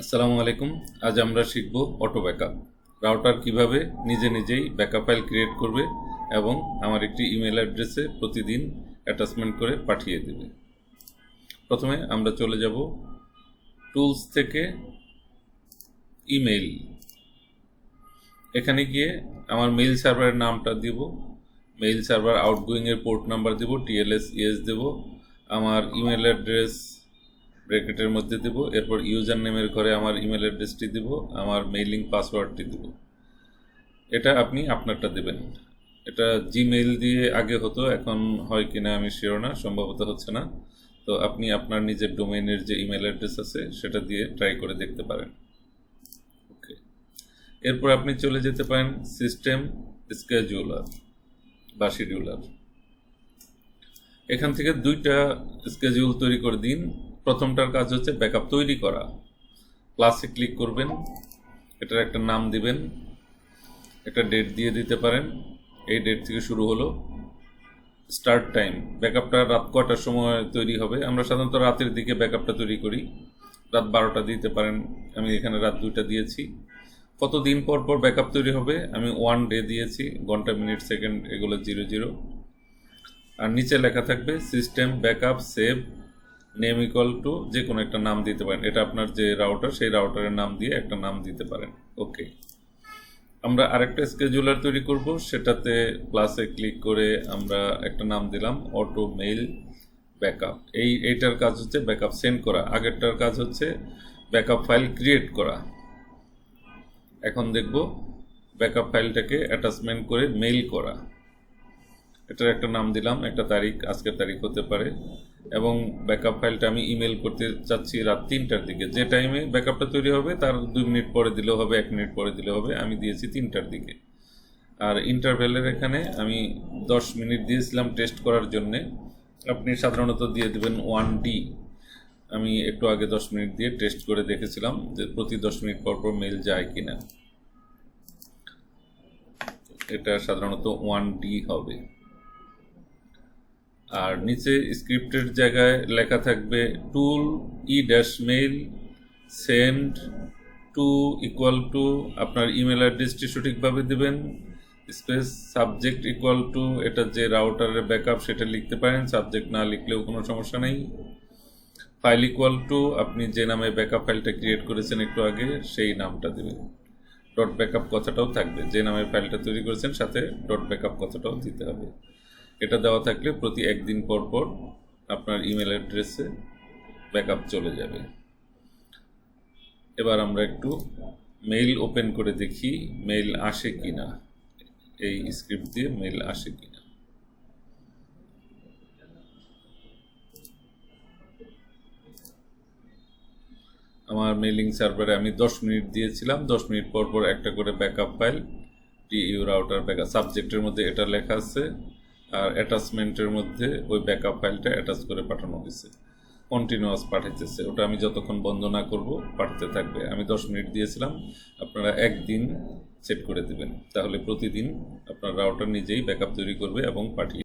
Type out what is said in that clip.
আসসালামু আলাইকুম। আজ আমরা শিখব অটো ব্যাকআপ। রাউটার কীভাবে নিজে নিজেই ব্যাকআপ ফাইল ক্রিয়েট করবে এবং আমার একটি ইমেল অ্যাড্রেসে প্রতিদিন অ্যাটাচমেন্ট করে পাঠিয়ে দেবে। প্রথমে আমরা চলে যাব টুলস থেকে ইমেল এখানে গিয়ে আমার মেইল সার্ভারের নামটা দিব, মেইল সার্ভার আউটগোয়িংয়ের পোর্ট নাম্বার দিব, টিএলএস ইএস দেব, আমার ইমেল অ্যাড্রেস ব্র্যাকেটের মধ্যে দেব, এরপর ইউজার নেমের ঘরে আমার ইমেল অ্যাড্রেসটি দিব, আমার মেইলিং পাসওয়ার্ডটি দেব। এটা আপনি আপনারটা দেবেন। এটা জিমেইল দিয়ে আগে হতো, এখন হয় কিনা আমি শিওর না, সম্ভবত হচ্ছে না। তো আপনি আপনার নিজের ডোমেইনের যে ইমেল অ্যাড্রেস আছে, সেটা দিয়ে ট্রাই করে দেখতে পারেন। ওকে এরপর আপনি চলে যেতে পারেন সিস্টেম স্কেজুলার বা শিডিউলার এখান থেকে দুইটা স্কেজুল তৈরি করে দিন। প্রথমটার কাজ হচ্ছে ব্যাকআপ তৈরি করা। প্লাসে ক্লিক করবেন, এটার একটা নাম দিবেন, একটা ডেট দিয়ে দিতে পারেন। এই ডেট থেকে শুরু হলো স্টার্ট টাইম। ব্যাকআপটা রাত কটার সময় তৈরি হবে? আমরা সাধারণত রাতের দিকে ব্যাকআপটা তৈরি করি। রাত বারোটা দিতে পারেন, আমি এখানে রাত দুইটা দিয়েছি। কত দিন পর পর ব্যাকআপ তৈরি হবে? আমি ওয়ান ডে দিয়েছি, ঘণ্টা, মিনিট, সেকেন্ড, এগুলো জিরো জিরো। আর নিচে লেখা থাকবে, system backup save name equal to যে কোনো একটা নাম দিতে পারেন। এটা আপনার যে রাউটার সেই রাউটারের নাম দিয়ে একটা নাম দিতে পারেন। ওকে আমরা আরেকটা স্কেজুলার তৈরি করব। সেটাতে প্লাসে ক্লিক করে আমরা একটা নাম দিলাম অটো মেইল ব্যাকআপ এই, এইটার কাজ হচ্ছে ব্যাকআপ সেন্ড করা। আগেরটার কাজ হচ্ছে ব্যাকআপ ফাইল ক্রিয়েট করা। এখন দেখব ব্যাকআপ ফাইলটাকে অ্যাটাচমেন্ট করে মেইল করা। এটার একটা নাম দিলাম, একটা তারিখ, আজকের তারিখ হতে পারে। এবং ব্যাকআপ ফাইলটা আমি ইমেল করতে চাচ্ছি রাত তিনটার দিকে। যে টাইমে ব্যাকআপটা তৈরি হবে, তার দুই মিনিট পরে দিলেও হবে, এক মিনিট পরে দিলেও হবে, আমি দিয়েছি তিনটার দিকে। আর ইন্টারভেলের এখানে আমি দশ মিনিট দিয়েছিলাম টেস্ট করার জন্যে। আপনি সাধারণত দিয়ে দেবেন ওয়ান ডি আমি একটু আগে দশ মিনিট দিয়ে টেস্ট করে দেখেছিলাম যে প্রতি দশ মিনিট পর পর মেল যায় কি না এটা সাধারণত ওয়ান ডি হবে। আর নিচে স্ক্রিপ্টের জায়গায় লেখা থাকবে tool e dash mail send to equal to আপনার ইমেল অ্যাড্রেসটি সঠিকভাবে দেবেন স্পেস সাবজেক্ট ইকুয়াল টু এটা যে রাউটারের ব্যাকআপ সেটা লিখতে পারেন সাবজেক্ট না লিখলেও কোনো সমস্যা নেই। ফাইল ইকুয়াল টু আপনি যে নামে ব্যাকআপ ফাইলটা ক্রিয়েট করেছেন একটু আগে সেই নামটা দেবেন। ডট ব্যাকআপ কথাটাও থাকবে, যে নামে ফাইলটা তৈরি করেছেন সাথে ডট ব্যাকআপ কথাটাও দিতে হবে। এটা দেওয়া থাকলে প্রতি একদিন পর পর আপনার ইমেল অ্যাড্রেসে ব্যাকআপ চলে যাবে। এবার আমরা একটু মেইল ওপেন করে দেখি মেইল আসে কি না এই স্ক্রিপ্ট দিয়ে মেইল আসে কি না আমার মেইলিং সার্ভারে আমি দশ মিনিট দিয়েছিলাম। দশ মিনিট পর পর একটা করে ব্যাকআপ ফাইল টি টিইউ রাউটার ব্যাকআপ সাবজেক্টের মধ্যে এটা লেখা আছে। আর অ্যাটাচমেন্টের মধ্যে ওই ব্যাকআপ ফাইলটা অ্যাটাচ করে পাঠানো হয়েছে। কন্টিনিউয়াস পাঠাইতেছে। ওটা আমি যতক্ষণ বন্ধ না করব, পাঠাতে থাকবে। আমি দশ মিনিট দিয়েছিলাম। আপনারা একদিন সেট করে দিবেন। তাহলে প্রতিদিন আপনার রাউটার নিজেই ব্যাকআপ তৈরি করবে এবং পাঠিয়ে